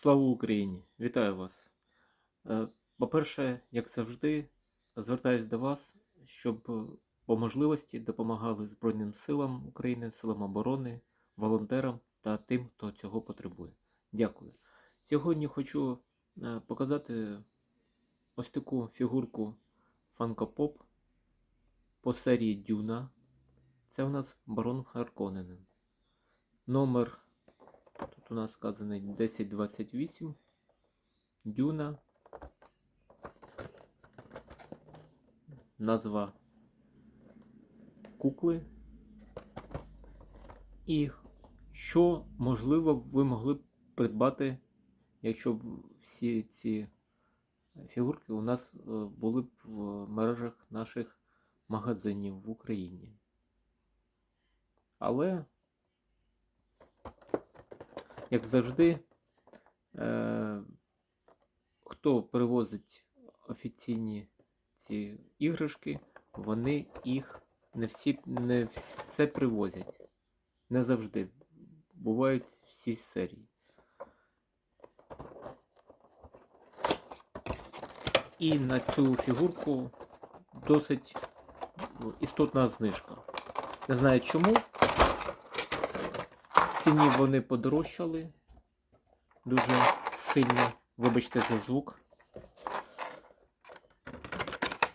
Слава Україні! Вітаю вас! Е, По-перше, як завжди, звертаюсь до вас, щоб е, по можливості допомагали Збройним силам України, силам оборони, волонтерам та тим, хто цього потребує. Дякую. Сьогодні хочу е, показати ось таку фігурку Pop по серії Дюна. Це у нас Барон Харконенен. Номер Тут у нас сказаний 1028. Дюна. Назва кукли. І що, можливо, ви могли б придбати, якщо б всі ці фігурки у нас е, були б в мережах наших магазинів в Україні. Але як завжди, е, хто привозить офіційні ці іграшки, вони їх не всі не все привозять. Не завжди. Бувають всі серії. І на цю фігурку досить істотна знижка. Не знаю чому. Ціні вони подорожчали дуже сильно. Вибачте за звук.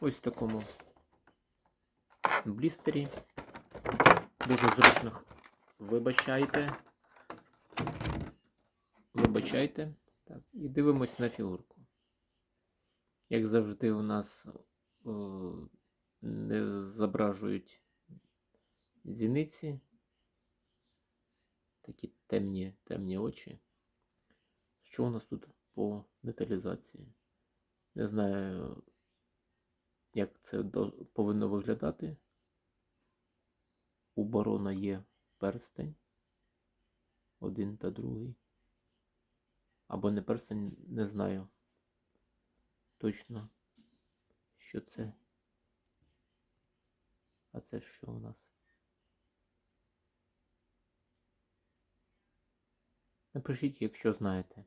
Ось в такому блістері. Дуже зручно. Вибачайте. Вибачайте. Так, і дивимось на фігурку. Як завжди, у нас о, не зображують зіниці такі темні, темні очі. Що у нас тут по деталізації? Не знаю, як це повинно виглядати. У барона є перстень. Один та другий. Або не перстень, не знаю точно, що це. А це що у нас? Напишіть, якщо знаєте.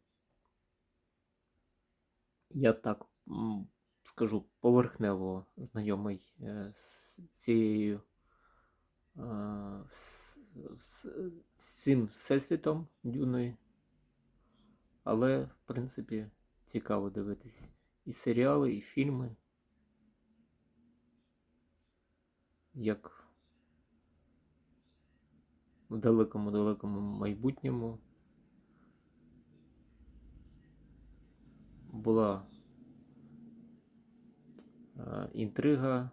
Я так скажу поверхнево знайомий е, з цією е, з, з- з цим всесвітом Дюною. Але, в принципі, цікаво дивитись і серіали, і фільми. Як в далекому-далекому майбутньому була е, інтрига,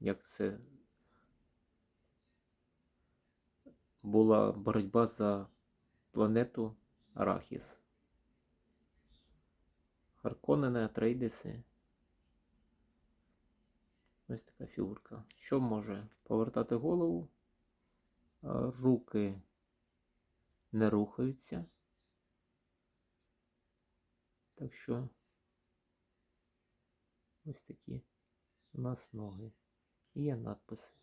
як це була боротьба за планету Арахіс. Харконени, Атрейдиси. Ось така фігурка. Що може повертати голову? Е, Руки не рухаються. Так що ось такі у нас ноги. І є надписи.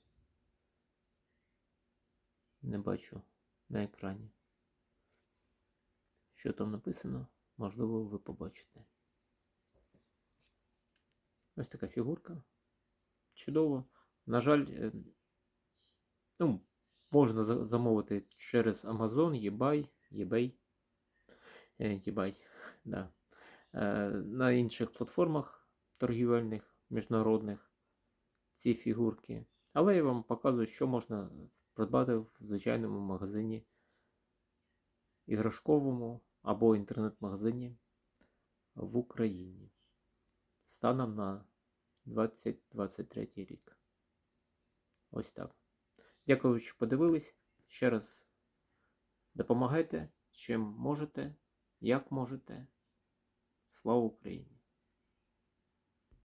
Не бачу на екрані. Що там написано, можливо, ви побачите. Ось така фігурка. Чудово. На жаль, е, ну, можна замовити через Amazon, eBay, eBay, е, eBay, да. Е, на інших платформах торгівельних, міжнародних ці фігурки. Але я вам показую, що можна придбати в звичайному магазині іграшковому або інтернет-магазині в Україні станом на 2023 рік. Ось так. Дякую, що подивились. Ще раз допомагайте, чим можете, як можете. Слава Україні!